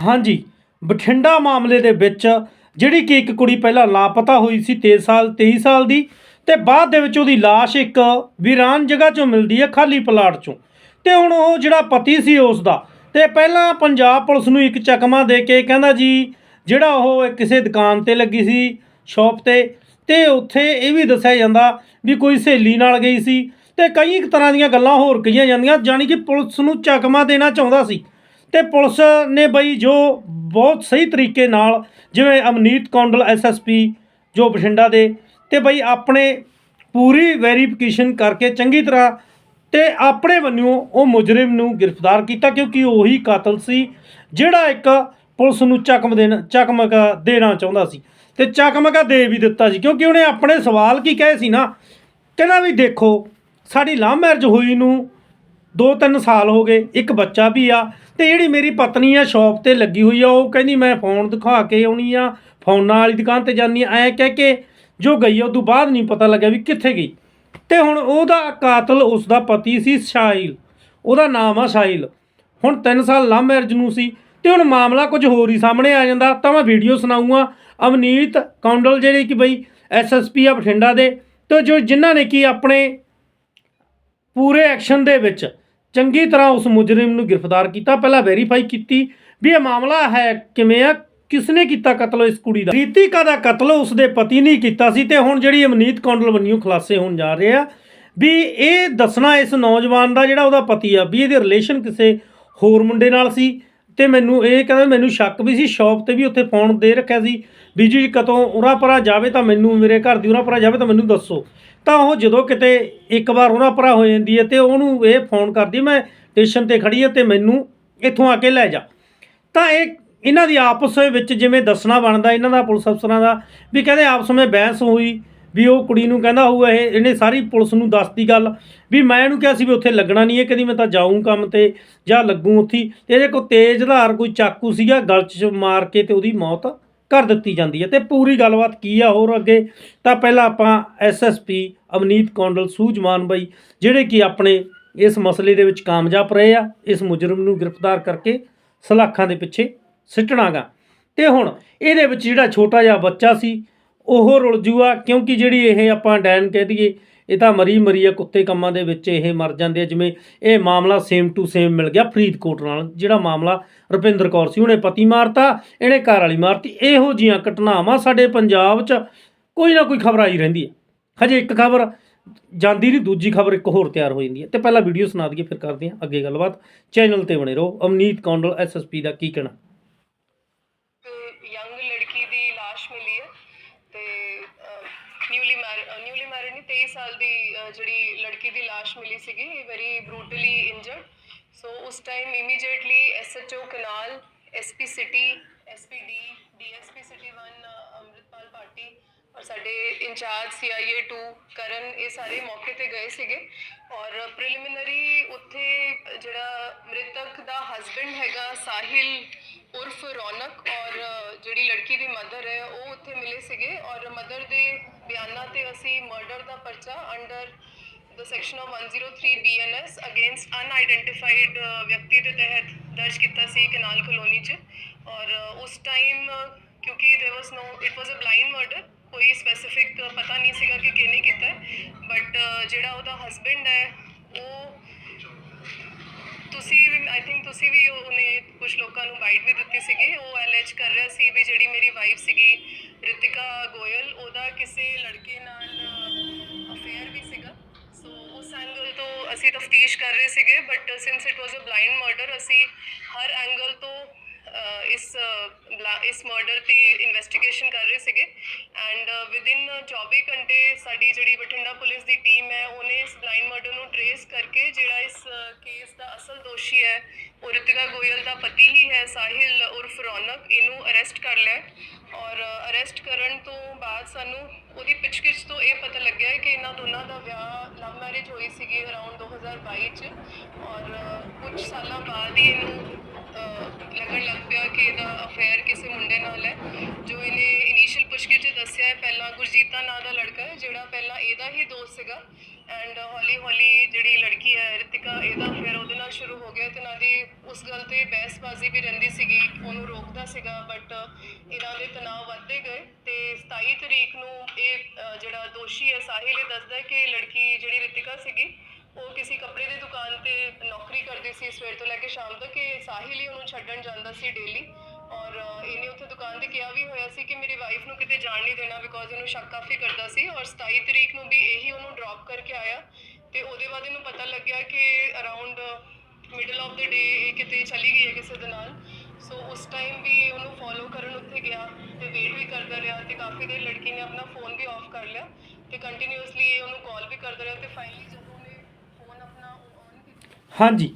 ਹਾਂਜੀ, ਬਠਿੰਡਾ ਮਾਮਲੇ ਦੇ ਵਿੱਚ ਜਿਹੜੀ ਕਿ ਇੱਕ ਕੁੜੀ ਪਹਿਲਾਂ ਲਾਪਤਾ ਹੋਈ ਸੀ 23 ਸਾਲ 23 ਸਾਲ ਦੀ ਤੇ ਬਾਅਦ ਦੇ ਵਿੱਚ ਉਹਦੀ ਲਾਸ਼ ਇੱਕ ਵੀਰਾਨ ਜਗ੍ਹਾ 'ਚੋਂ ਮਿਲਦੀ ਹੈ, ਖਾਲੀ ਪਲਾਟ 'ਚੋਂ। ਤੇ ਹੁਣ ਉਹ ਜਿਹੜਾ ਪਤੀ ਸੀ ਉਸ ਦਾ ਤੇ ਪਹਿਲਾਂ ਪੰਜਾਬ ਪੁਲਿਸ ਨੂੰ ਇੱਕ ਚਕਮਾ ਦੇ ਕੇ ਕਹਿੰਦਾ ਜੀ, ਜਿਹੜਾ ਉਹ ਕਿਸੇ ਦੁਕਾਨ ਤੇ ਲੱਗੀ ਸੀ, ਸ਼ਾਪ ਤੇ ਤੇ ਉੱਥੇ ਇਹ ਵੀ ਦੱਸਿਆ ਜਾਂਦਾ ਵੀ ਕੋਈ ਸਹੇਲੀ ਨਾਲ ਗਈ ਸੀ ਤੇ ਕਈ ਤਰ੍ਹਾਂ ਦੀਆਂ ਗੱਲਾਂ ਹੋਰ ਕਹੀਆਂ ਜਾਂਦੀਆਂ, ਜਾਣੀ ਕਿ ਪੁਲਿਸ ਨੂੰ ਚਕਮਾ ਦੇਣਾ ਚਾਹੁੰਦਾ ਸੀ। ਤੇ ਪੁਲਿਸ ਨੇ ਬਈ ਜੋ ਬਹੁਤ ਸਹੀ ਤਰੀਕੇ ਨਾਲ ਜਿਵੇਂ ਅਮਨੀਤ ਕੌਂਡਲ ਐਸਐਸਪੀ ਜੋ ਬਠਿੰਡਾ ਦੇ, ਤੇ ਬਈ ਆਪਣੇ ਪੂਰੀ ਵੈਰੀਫਿਕੇਸ਼ਨ ਕਰਕੇ ਚੰਗੀ ਤਰ੍ਹਾਂ ਤੇ ਆਪਣੇ ਵੱਲੋਂ ਉਹ ਮੁਜਰਮ ਨੂੰ ਗ੍ਰਿਫਤਾਰ ਕੀਤਾ ਕਿਉਂਕਿ ਉਹੀ ਕਾਤਲ ਸੀ, ਜਿਹੜਾ ਇੱਕ ਪੁਲਿਸ ਨੂੰ ਚਕਮ ਦੇਣਾ ਚਕਮਕਾ ਦੇਣਾ ਚਾਹੁੰਦਾ ਸੀ ਤੇ ਚਕਮਕਾ ਦੇ ਵੀ ਦਿੱਤਾ ਸੀ ਕਿਉਂਕਿ ਉਹਨੇ ਆਪਣੇ ਸਵਾਲ ਕੀ ਕਹੇ ਸੀ ਨਾ, ਕਹਿੰਦਾ ਵੀ ਦੇਖੋ, ਸਾਡੀ ਲਵ ਮੈਰਿਜ ਹੋਈ ਨੂੰ 2-3 ਸਾਲ ਹੋ ਗਏ, ਇੱਕ ਬੱਚਾ ਵੀ ਆ ਤੇ ਜਿਹੜੀ ਮੇਰੀ ਪਤਨੀ ਆ ਸ਼ਾਪ ਤੇ ਲੱਗੀ ਹੋਈ ਆ, ਉਹ ਕਹਿੰਦੀ ਮੈਂ ਫੋਨ ਦਿਖਾ ਕੇ ਆਉਣੀ ਆ, ਫੋਨਾਂ ਵਾਲੀ ਦੁਕਾਨ ਤੇ ਜਾਨੀ ਆ। ਐ ਕਹਿ ਕੇ ਜੋ ਗਈ ਉਹ ਤੋਂ ਬਾਅਦ ਨਹੀਂ ਪਤਾ ਲੱਗਿਆ ਵੀ ਕਿੱਥੇ ਗਈ। ਤੇ ਹੁਣ ਉਹਦਾ ਕਾਤਲ ਉਸ ਦਾ ਪਤੀ ਸੀ ਸ਼ਾਹਿਲ ਉਹਦਾ ਨਾਮ ਆ ਸ਼ਾਹਿਲ ਹੁਣ 3 ਸਾਲ ਲਵ ਮੈਰਿਜ ਨੂੰ ਸੀ ਤੇ ਹੁਣ ਮਾਮਲਾ ਕੁਝ ਹੋਰ ਹੀ ਸਾਹਮਣੇ ਆ ਜਾਂਦਾ। ਤਾਂ ਮੈਂ ਵੀਡੀਓ ਸੁਣਾਉਂਗਾ ਅਵਨੀਤ ਕੌਂਡਲ ਜਿਹੜੇ ਕਿ ਬਈ ਐਸਐਸਪੀ ਆ ਬਠਿੰਡਾ ਦੇ, ਤੇ ਜੋ ਜਿਨ੍ਹਾਂ ਨੇ ਕੀ ਆਪਣੇ ਪੂਰੇ ਐਕਸ਼ਨ ਦੇ ਵਿੱਚ ਚੰਗੀ ਤਰ੍ਹਾਂ ਉਸ ਮੁਜਰਮ ਨੂੰ ਗ੍ਰਿਫਤਾਰ ਕੀਤਾ, ਪਹਿਲਾਂ ਵੈਰੀਫਾਈ ਕੀਤੀ ਵੀ ਇਹ ਮਾਮਲਾ ਹੈ ਕਿਵੇਂ ਆ, ਕਿਸਨੇ ਕੀਤਾ ਕਤਲ ਇਸ ਕੁੜੀ ਦਾ? ਰੀਤਿਕਾ ਦਾ ਕਤਲ ਉਸ ਦੇ ਪਤੀ ਨੇ ਕੀਤਾ ਸੀ ਤੇ ਹੁਣ ਜਿਹੜੀ ਅਮਨੀਤ ਕੌਂਡਲ ਬੰਨਿਓ ਖੁਲਾਸੇ ਹੋਣ ਜਾ ਰਹੇ ਆ ਵੀ ਇਹ ਦੱਸਣਾ ਇਸ ਨੌਜਵਾਨ ਦਾ ਜਿਹੜਾ ਉਹਦਾ ਪਤੀ ਆ, ਵੀ ਇਹਦੇ ਰਿਲੇਸ਼ਨ ਕਿਸੇ ਹੋਰ ਮੁੰਡੇ ਨਾਲ ਸੀ ਤੇ ਮੈਨੂੰ ਇਹ ਕਹਿੰਦਾ ਮੈਨੂੰ ਸ਼ੱਕ ਵੀ ਸੀ ਸ਼ਾਪ ਤੇ ਵੀ ਉੱਥੇ ਫੋਨ ਦੇ ਰੱਖਿਆ ਸੀ ਵੀ ਜੀ ਕਦੋਂ ਉਰਾ ਪਰਾ ਜਾਵੇ ਤਾਂ ਮੈਨੂੰ ਮੇਰੇ ਘਰ ਦੀ ਉਰਾ ਪਰਾ ਜਾਵੇ ਤਾਂ ਮੈਨੂੰ ਦੱਸੋ। ਤਾਂ ਉਹ ਜਦੋਂ ਕਿਤੇ ਇੱਕ ਵਾਰ ਉਹਨਾਂ ਭਰਾ ਹੋ ਜਾਂਦੀ ਹੈ ਤੇ ਉਹਨੂੰ ਇਹ ਫੋਨ ਕਰਦੀ, ਮੈਂ ਸਟੇਸ਼ਨ ਤੇ ਖੜੀ ਹੈ ਤੇ ਮੈਨੂੰ ਇੱਥੋਂ ਆ ਕੇ ਲੈ ਜਾ। ਤਾਂ ਇਹ ਇਹਨਾਂ ਦੀ ਆਪਸ ਵਿੱਚ ਜਿਵੇਂ ਦੱਸਣਾ ਬਣਦਾ, ਇਹਨਾਂ ਦਾ ਪੁਲਿਸ ਅਫਸਰਾਂ ਦਾ, ਵੀ ਕਹਿੰਦੇ ਆਪਸ ਵਿੱਚ ਬਹਿਸ ਹੋਈ, ਵੀ ਉਹ ਕੁੜੀ ਨੂੰ ਕਹਿੰਦਾ ਹੋਊਗਾ ਇਹ, ਇਹਨੇ ਸਾਰੀ ਪੁਲਿਸ ਨੂੰ ਦੱਸਤੀ ਗੱਲ, ਵੀ ਮੈਂ ਇਹਨੂੰ ਕਿਹਾ ਸੀ ਵੀ ਉੱਥੇ ਲੱਗਣਾ ਨਹੀਂ ਹੈ, ਕਹਿੰਦੀ ਮੈਂ ਤਾਂ ਜਾਊਂ ਕੰਮ ਤੇ ਜਾਂ ਲੱਗੂ ਉੱਥੇ। ਇਹਦੇ ਕੋਲ ਤੇਜ਼ ਧਾਰ ਕੋਈ ਚਾਕੂ ਸੀਗਾ, ਗਲ 'ਚ ਮਾਰ ਕੇ ਤੇ ਉਹਦੀ ਮੌਤ ਕਰ ਦਿੱਤੀ ਜਾਂਦੀ ਹੈ। ਤੇ ਪੂਰੀ ਗੱਲਬਾਤ ਕੀ ਆ ਹੋਰ ਅੱਗੇ? ਤਾਂ ਪਹਿਲਾਂ ਆਪਾਂ ਐਸਐਸਪੀ ਅਵਨੀਤ ਕੌਂਡਲ ਸੂਝਵਾਨ ਬਾਈ, ਜਿਹੜੇ ਕਿ ਆਪਣੇ ਇਸ ਮਸਲੇ ਦੇ ਵਿੱਚ ਕਾਮਯਾਬ ਰਹੇ ਆ, ਇਸ ਮੁਜਰਮ ਨੂੰ ਗ੍ਰਿਫਤਾਰ ਕਰਕੇ ਸਲਾਖਾਂ ਦੇ ਪਿੱਛੇ ਸਿੱਟਣਾਗਾ। ਤੇ ਹੁਣ ਇਹਦੇ ਵਿੱਚ ਜਿਹੜਾ ਛੋਟਾ ਜਿਹਾ ਬੱਚਾ ਸੀ, ਉਹ ਰੁਲ ਜੂਆ ਕਿਉਂਕਿ ਜਿਹੜੀ ਇਹ ਆਪਾਂ ਡੈਨ ਕਹਿ ਦਈਏ ਇਹ ਤਾਂ ਮਰੀ ਮਰੀ ਆ ਕੁੱਤੇ ਕੰਮਾਂ ਦੇ ਵਿੱਚ ਇਹ ਮਰ ਜਾਂਦੇ ਆ। ਜਿਵੇਂ ਇਹ ਮਾਮਲਾ ਸੇਮ ਟੂ ਸੇਮ ਮਿਲ ਗਿਆ ਫਰੀਦਕੋਟ ਨਾਲ, ਜਿਹੜਾ ਮਾਮਲਾ ਰੁਪਿੰਦਰ ਕੌਰ ਸੀ। ਉਹਨੇ ਪਤੀ ਮਾਰਤਾ, ਇਹਨੇ ਘਰ ਵਾਲੀ ਮਾਰਤੀ। ਇਹੋ ਜੀਆਂ ਘਟਨਾਵਾਂ ਸਾਡੇ ਪੰਜਾਬ 'ਚ ਕੋਈ ਨਾ ਕੋਈ ਖਬਰ ਆਈ ਰਹਿੰਦੀ ਹੈ ਹਜੇ ਇੱਕ ਖਬਰ ਜਾਂਦੀ ਨਹੀਂ, ਦੂਜੀ ਖਬਰ ਇੱਕ ਹੋਰ ਤਿਆਰ ਹੋ ਜਾਂਦੀ ਹੈ ਤੇ ਪਹਿਲਾਂ ਵੀਡੀਓ ਸੁਣਾ ਦਈਏ, ਫਿਰ ਕਰਦੇ ਹਾਂ ਅੱਗੇ ਗੱਲਬਾਤ। ਚੈਨਲ ਤੇ ਬਣੇ ਰਹੋ। ਅਮਨੀਤ ਕੌਂਡਲ ਐਸਐਸਪੀ ਦਾ ਕੀ ਕਹਿਣਾ ਇੱਕ ਯੰਗ ਲੜਕੀ ਦੀ ਲਾਸ਼ ਮਿਲੀ ਹੈ ਤੇ ਨਿਊਲੀ ਨਿਊਲੀ ਮੈਰਿਡ ਨਹੀਂ 23 ਸਾਲ ਦੀ ਅਹ, ਜਿਹੜੀ ਲੜਕੀ ਦੀ ਲਾਸ਼ ਮਿਲੀ ਸੀਗੀ ਵੈਰੀ ਬਰੂਟਲੀ ਇੰਜਰਡ ਸੋ ਉਸ ਟਾਈਮ ਇਮੀਡੀਏਟਲੀ ਐਸਐਚਓ ਕਨਾਲ SP city SPD DSP city 1 Amritpal party ਔਰ ਸਾਡੇ ਇੰਚਾਰਜ ਸੀਆਈਏ 2 ਕਰਨ ਇਹ ਸਾਰੇ ਮੌਕੇ ਤੇ ਗਏ ਸੀਗੇ। ਔਰ ਪ੍ਰੀਲਿਮਿਨਰੀ ਉੱਥੇ ਜਿਹੜਾ ਮ੍ਰਿਤਕ ਦਾ ਹਸਬੰਡ ਹੈਗਾ ਸਾਹਿਲ ਉਰਫ ਰੌਣਕ ਔਰ uh, ਜਿਹੜੀ ਲੜਕੀ ਦੀ ਮਦਰ ਹੈ, ਉਹ ਉੱਥੇ ਮਿਲੇ ਸੀਗੇ। ਔਰ ਮਦਰ ਦੇ ਬਿਆਨਾਂ ਤੇ ਅਸੀਂ ਮਰਡਰ ਦਾ ਪਰਚਾ under the section of 103 BNS against unidentified ਵਿਅਕਤੀ ਦੇ ਤਹਿਤ ਦਰਜ ਕੀਤਾ ਸੀ ਕਨਾਲ ਕਲੋਨੀ 'ਚ ਔਰ ਅ, ਉਸ ਟਾਈਮ ਕਿਉਂਕਿ there was no it was uh blind murder ਕੋਈ ਸਪੈਸੀਫਿਕ ਪਤਾ ਨਹੀਂ ਸੀਗਾ ਕਿ ਕਿਹਨੇ ਕੀਤਾ ਬਟ ਜਿਹੜਾ ਉਹਦਾ ਹਸਬੰਡ ਹੈ ਉਹ ਤੁਸੀਂ ਵੀ ਆਈ ਥਿੰਕ ਤੁਸੀਂ ਵੀ ਉਹਨੇ ਕੁਝ ਲੋਕਾਂ ਨੂੰ ਬਾਈਟ ਵੀ ਦਿੱਤੀ ਸੀਗੀ। ਉਹ ਅਲੈਜ ਕਰ ਰਿਹਾ ਸੀ ਵੀ ਜਿਹੜੀ ਮੇਰੀ ਵਾਈਫ ਸੀਗੀ, ਰਿਤਿਕਾ ਗੋਇਲ, ਉਹਦਾ ਕਿਸੇ ਲੜਕੇ ਨਾਲ ਅਫੇਅਰ ਵੀ ਸੀਗਾ। ਸੋ ਉਸ ਐਂਗਲ ਤੋਂ ਅਸੀਂ ਤਫਤੀਸ਼ ਕਰ ਰਹੇ ਸੀਗੇ but since it was a blind murder ਅਸੀਂ ਹਰ ਐਂਗਲ ਤੋਂ ਇਸ ਬਲਾ- ਇਸ ਮਰਡਰ ਦੀ ਇਨਵੈਸਟੀਗੇਸ਼ਨ ਕਰ ਰਹੇ ਸੀਗੇ। ਐਂਡ ਵਿਦਿਨ 24 ਘੰਟੇ ਸਾਡੀ ਜਿਹੜੀ ਬਠਿੰਡਾ ਪੁਲਿਸ ਦੀ ਟੀਮ ਹੈ, ਉਹਨੇ ਇਸ ਬਲਾਈਂਡ ਮਰਡਰ ਨੂੰ ਟਰੇਸ ਕਰਕੇ ਜਿਹੜਾ ਇਸ ਕੇਸ ਦਾ ਅਸਲ ਦੋਸ਼ੀ ਹੈ ਉਹ ਰਿਤਿਕਾ ਗੋਇਲ ਦਾ ਪਤੀ ਹੀ ਹੈ ਸਾਹਿਲ ਉਰਫ ਰੌਨਕ ਇਹਨੂੰ ਅਰੈਸਟ ਕਰ ਲਿਆ। ਔਰ ਅਰੈਸਟ ਕਰਨ ਤੋਂ ਬਾਅਦ ਸਾਨੂੰ ਉਹਦੀ ਪੁੱਛਗਿੱਛ ਤੋਂ ਇਹ ਪਤਾ ਲੱਗਿਆ ਕਿ ਇਹਨਾਂ ਦੋਨਾਂ ਦਾ ਵਿਆਹ ਲਵ ਮੈਰਿਜ ਹੋਈ ਸੀਗੀ ਅਰਾਊਂਡ 2022 ਚ। ਔਰ ਕੁਝ ਸਾਲਾਂ ਬਾਅਦ ਹੀ ਇਹਨੂੰ ਲੱਗਣ ਲੱਗ ਪਿਆ ਕਿ ਇਹਦਾ ਅਫੇਅਰ ਕਿਸੇ ਮੁੰਡੇ ਨਾਲ ਹੈ, ਜੋ ਇਹਨੇ ਇਨੀਸ਼ੀਅਲ ਪੁੱਛਗਿੱਛ 'ਚ ਦੱਸਿਆ ਹੈ, ਪਹਿਲਾਂ ਗੁਰਜੀਤਾ ਨਾਂ ਦਾ ਲੜਕਾ ਹੈ, ਜਿਹੜਾ ਪਹਿਲਾਂ ਇਹਦਾ ਹੀ ਦੋਸਤ ਸੀਗਾ। ਐਂਡ ਹੌਲੀ ਹੌਲੀ ਜਿਹੜੀ ਲੜਕੀ ਹੈ, ਰਿਤਿਕਾ, ਇਹਦਾ ਫਿਰ ਉਹਦੇ ਨਾਲ ਸ਼ੁਰੂ ਹੋ ਗਿਆ ਤੇ ਨਾਲ ਦੀ ਉਸ ਗੱਲ ਤੇ ਬਹਿਸਬਾਜ਼ੀ ਵੀ ਰਹਿੰਦੀ ਸੀਗੀ, ਉਹਨੂੰ ਰੋਕਦਾ ਸੀਗਾ ਬਟ ਇਹਨਾਂ ਦੇ ਤਣਾਅ ਵੱਧਦੇ ਗਏ ਤੇ 27 ਤਰੀਕ ਨੂੰ ਇਹ ਜਿਹੜਾ ਦੋਸ਼ੀ ਹੈ, ਸਾਹਿਲ, ਇਹ ਦੱਸਦਾ ਕਿ ਲੜਕੀ ਜਿਹੜੀ ਰਿਤਿਕਾ ਸੀਗੀ, ਉਹ ਕਿਸੇ ਕੱਪੜੇ ਦੀ ਦੁਕਾਨ ਤੇ ਨੌਕਰੀ ਕਰਦੀ ਸੀ ਸਵੇਰ ਤੋਂ ਲੈ ਕੇ ਸ਼ਾਮ ਤੱਕ ਕਿ ਸਾਹਿਲ ਹੀ ਉਹਨੂੰ ਛੱਡਣ ਜਾਂਦਾ ਸੀ ਡੇਲੀ ਔਰ ਇਹਨੇ ਉੱਥੇ ਦੁਕਾਨ ਤੇ ਕਿਹਾ ਵੀ ਹੋਇਆ ਸੀ ਕਿ ਮੇਰੀ ਵਾਈਫ ਨੂੰ ਕਿਤੇ ਜਾਣ ਨਹੀਂ ਦੇਣਾ ਬਿਕੋਜ਼ ਇਹਨੂੰ ਸ਼ੱਕ ਕਾਫੀ ਕਰਦਾ ਸੀ ਔਰ 27 ਤਰੀਕ ਨੂੰ ਵੀ ਇਹੀ ਉਹਨੂੰ ਡ੍ਰੌਪ ਕਰਕੇ ਆਇਆ ਤੇ ਉਹਦੇ ਬਾਅਦ ਇਹਨੂੰ ਪਤਾ ਲੱਗਿਆ ਕਿ around middle of the day ਇਹ ਕਿਤੇ ਚਲੀ ਗਈ ਹੈ ਕਿਸੇ ਦੇ ਨਾਲ। ਸੋ ਉਸ ਟਾਈਮ ਵੀ ਇਹ ਉਹਨੂੰ ਫੋਲੋ ਕਰਨ ਉੱਥੇ ਗਿਆ ਤੇ ਵੇਟ ਵੀ ਕਰਦਾ ਰਿਹਾ ਤੇ ਕਾਫੀ ਦੇਰ ਲੜਕੀ ਨੇ ਆਪਣਾ ਫੋਨ ਵੀ ਆਫ ਕਰ ਲਿਆ ਤੇ ਕੰਟੀਨਿਊਸਲੀ ਇਹ ਉਹਨੂੰ ਕਾਲ ਵੀ ਕਰਦਾ ਰਿਹਾ ਤੇ ਫਾਈਨਲੀ ਜਦੋਂ ਉਹਨੇ ਫੋਨ ਆਪਣਾ ਔਨ ਕੀਤਾ ਹਾਂਜੀ।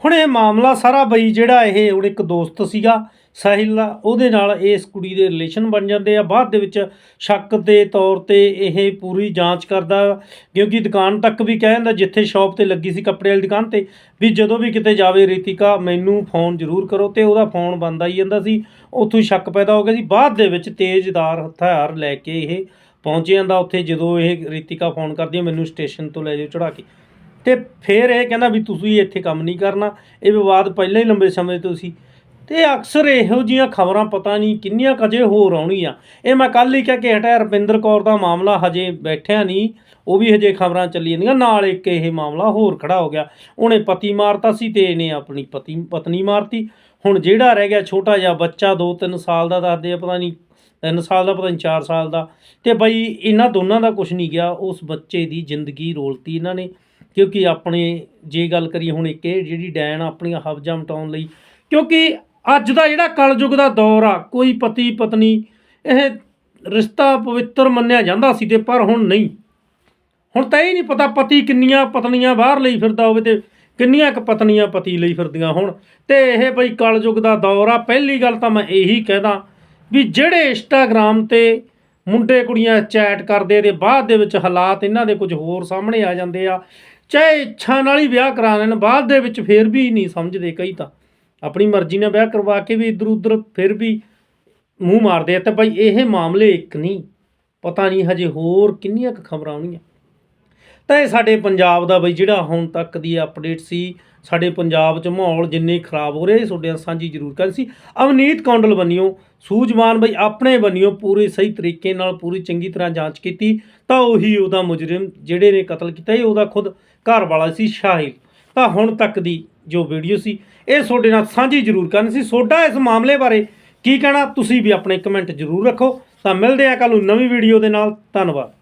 ਹੁਣ ਇਹ ਮਾਮਲਾ ਸਾਰਾ ਬਈ ਜਿਹੜਾ ਇਹ ਹੁਣ ਇੱਕ ਦੋਸਤ ਸੀਗਾ ਸਾਹਿਲ ਦਾ ਉਹਦੇ ਨਾਲ ਇਸ ਕੁੜੀ ਦੇ ਰਿਲੇਸ਼ਨ ਬਣ ਜਾਂਦੇ ਆ। ਬਾਅਦ ਦੇ ਵਿੱਚ ਸ਼ੱਕ ਦੇ ਤੌਰ ਤੇ ਇਹ ਪੂਰੀ ਜਾਂਚ ਕਰਦਾ, ਕਿਉਂਕਿ ਦੁਕਾਨ ਤੱਕ ਵੀ ਕਹਿ ਜਾਂਦਾ, ਜਿੱਥੇ ਸ਼ਾਪ ਤੇ ਲੱਗੀ ਸੀ ਕੱਪੜੇ ਵਾਲੀ ਦੁਕਾਨ ਤੇ, ਵੀ ਜਦੋਂ ਵੀ ਕਿਤੇ ਜਾਵੇ ਰੀਤਿਕਾ, ਮੈਨੂੰ ਫੋਨ ਜ਼ਰੂਰ ਕਰੋ ਤੇ ਉਹਦਾ ਫੋਨ ਬੰਦ ਆਈ ਜਾਂਦਾ ਸੀ। ਉੱਥੋਂ ਹੀ ਸ਼ੱਕ ਪੈਦਾ ਹੋ ਗਿਆ ਸੀ। ਬਾਅਦ ਦੇ ਵਿੱਚ ਤੇਜ਼ਦਾਰ ਹਥਿਆਰ ਲੈ ਕੇ ਇਹ ਪਹੁੰਚ ਜਾਂਦਾ ਉੱਥੇ, ਜਦੋਂ ਇਹ ਰੀਤਿਕਾ ਫੋਨ ਕਰਦੀ ਹੈ, ਮੈਨੂੰ ਸਟੇਸ਼ਨ ਤੋਂ ਲੈ ਜਾਓ ਚੜਾ ਕੇ। ਤੇ ਫਿਰ ਇਹ ਕਹਿੰਦਾ ਵੀ ਤੁਸੀਂ ਇੱਥੇ ਕੰਮ ਨਹੀਂ ਕਰਨਾ। ਇਹ ਵਿਵਾਦ ਪਹਿਲਾਂ ਹੀ ਲੰਬੇ ਸਮੇਂ ਤੋਂ ਸੀ। ਤੇ ਅਕਸਰ ਇਹੋ ਜੀਆਂ ਖਬਰਾਂ ਪਤਾ ਨਹੀਂ ਕਿੰਨੀਆਂ ਕਜੇ ਹੋਰ ਆਉਣੀਆਂ ਇਹ ਮੈਂ ਕੱਲ ਹੀ ਕਿਹਾ ਕਿ ਹਟਿਆ, ਰਪਿੰਦਰ ਕੌਰ ਦਾ ਮਾਮਲਾ ਹਜੇ ਬੈਠਿਆ ਨਹੀਂ, ਉਹ ਵੀ ਹਜੇ ਖਬਰਾਂ ਚੱਲੀ ਜਾਂਦੀਆਂ ਨਾਲ ਇੱਕ ਇਹ ਮਾਮਲਾ ਹੋਰ ਖੜਾ ਹੋ ਗਿਆ। ਉਹਨੇ ਪਤੀ ਮਾਰਤਾ ਸੀ ਤੇ ਇਹਨੇ ਆਪਣੀ ਪਤੀ, ਪਤਨੀ ਮਾਰਤੀ। ਹੁਣ ਜਿਹੜਾ ਰਹਿ ਗਿਆ ਛੋਟਾ ਜਿਹਾ ਬੱਚਾ 2-3 ਸਾਲ ਦਾ ਦੱਸਦੇ ਆ, ਪਤਾ ਨਹੀਂ 3 ਸਾਲ ਦਾ, ਪਤਾ ਨਹੀਂ 4 ਸਾਲ ਦਾ। ਤੇ ਬਈ ਇਹਨਾਂ ਦੋਨਾਂ ਦਾ ਕੁਝ ਨਹੀਂ ਗਿਆ, ਉਸ ਬੱਚੇ ਦੀ ਜ਼ਿੰਦਗੀ ਰੋਲਤੀ ਇਹਨਾਂ ਨੇ। ਕਿਉਂਕਿ ਆਪਣੇ ਜੇ ਗੱਲ ਕਰੀਏ ਹੁਣ ਇੱਕ ਇਹ ਜਿਹੜੀ ਡੈਨ ਆਪਣੀਆਂ ਹਵਜਾਂ ਮਟਾਉਣ ਲਈ, ਕਿਉਂਕਿ ਅੱਜ ਦਾ ਜਿਹੜਾ ਕਲਯੁਗ ਦਾ ਦੌਰ ਆ, ਕੋਈ ਪਤੀ ਪਤਨੀ, ਇਹ ਰਿਸ਼ਤਾ ਪਵਿੱਤਰ ਮੰਨਿਆ ਜਾਂਦਾ ਸੀ ਤੇ ਪਰ ਹੁਣ ਨਹੀਂ। ਹੁਣ ਤਾਂ ਇਹ ਨਹੀਂ ਪਤਾ ਪਤੀ ਕਿੰਨੀਆਂ ਪਤਨੀਆਂ ਬਾਹਰ ਲਈ ਫਿਰਦਾ ਹੋਵੇ ਤੇ ਕਿੰਨੀਆਂ ਕੁ ਪਤਨੀਆਂ ਪਤੀ ਲਈ ਫਿਰਦੀਆਂ ਹੁਣ। ਤੇ ਇਹ ਬਈ ਕਲਯੁਗ ਦਾ ਦੌਰ ਆ, ਪਹਿਲੀ ਗੱਲ ਤਾਂ ਮੈਂ ਇਹੀ ਕਹਿਦਾ ਵੀ ਜਿਹੜੇ ਇੰਸਟਾਗ੍ਰਾਮ ਤੇ ਮੁੰਡੇ ਕੁੜੀਆਂ ਚੈਟ ਕਰਦੇ ਤੇ ਬਾਅਦ ਦੇ ਵਿੱਚ ਹਾਲਾਤ ਇਹਨਾਂ ਦੇ ਕੁਝ ਹੋਰ ਸਾਹਮਣੇ ਆ ਜਾਂਦੇ ਆ, ਚਾਹੇ ਇੱਛਾ ਨਾਲ ਹੀ ਵਿਆਹ ਕਰਾ ਲੈਣ, ਬਾਅਦ ਦੇ ਵਿੱਚ ਫੇਰ ਵੀ ਨਹੀਂ ਸਮਝਦੇ ਕਈ ਤਾਂ। ਆਪਣੀ ਮਰਜ਼ੀ ਨਾਲ ਵਿਆਹ ਕਰਵਾ ਕੇ ਵੀ ਇਧਰ ਉਧਰ ਫਿਰ ਵੀ ਮੂੰਹ ਮਾਰਦੇ ਆ ਤਾਂ ਭਾਈ ਇਹ ਮਾਮਲੇ ਇੱਕ ਨਹੀਂ, ਪਤਾ ਨਹੀਂ ਹਜੇ ਹੋਰ ਕਿੰਨੀਆਂ ਕੁ ਖਬਰਾਂ ਆਉਣੀਆਂ ਤਾਂ ਇਹ ਸਾਡੇ ਪੰਜਾਬ ਦਾ ਬਈ ਜਿਹੜਾ ਹੁਣ ਤੱਕ ਦੀ ਅਪਡੇਟ ਸੀ, ਸਾਡੇ ਪੰਜਾਬ 'ਚ ਮਾਹੌਲ ਜਿੰਨੇ ਖਰਾਬ ਹੋ ਰਹੇ, ਇਹ ਤੁਹਾਡੇ ਨਾਲ ਸਾਂਝੀ ਜ਼ਰੂਰ ਕਰ ਸੀ। ਅਵਨੀਤ ਕੌਂਡਲ ਬੰਨਿਓ, ਸੂਝਵਾਨ ਬਈ ਆਪਣੇ ਬੰਨਿਓ ਪੂਰੇ ਸਹੀ ਤਰੀਕੇ ਨਾਲ ਪੂਰੀ ਚੰਗੀ ਤਰ੍ਹਾਂ ਜਾਂਚ ਕੀਤੀ, ਤਾਂ ਉਹੀ ਉਹਦਾ ਮੁਜਰਮ ਜਿਹੜੇ ਨੇ ਕਤਲ ਕੀਤਾ, ਇਹ ਉਹਦਾ ਖੁਦ ਘਰ ਵਾਲਾ ਸੀ ਸ਼ਾਹਿਲ। ਤਾਂ ਹੁਣ ਤੱਕ ਦੀ ਜੋ ਵੀਡੀਓ ਸੀ, ਇਹ ਤੁਹਾਡੇ ਨਾਲ ਸਾਂਝੀ ਜ਼ਰੂਰ ਕਰਨ ਸੀ। ਤੁਹਾਡਾ ਇਸ ਮਾਮਲੇ ਬਾਰੇ ਕੀ ਕਹਿਣਾ, ਤੁਸੀਂ ਵੀ ਆਪਣੇ ਕਮੈਂਟ ਜ਼ਰੂਰ ਰੱਖੋ। ਤਾਂ ਮਿਲਦੇ ਆ ਕੱਲ ਨੂੰ ਨਵੀਂ ਵੀਡੀਓ ਦੇ ਨਾਲ। ਧੰਨਵਾਦ।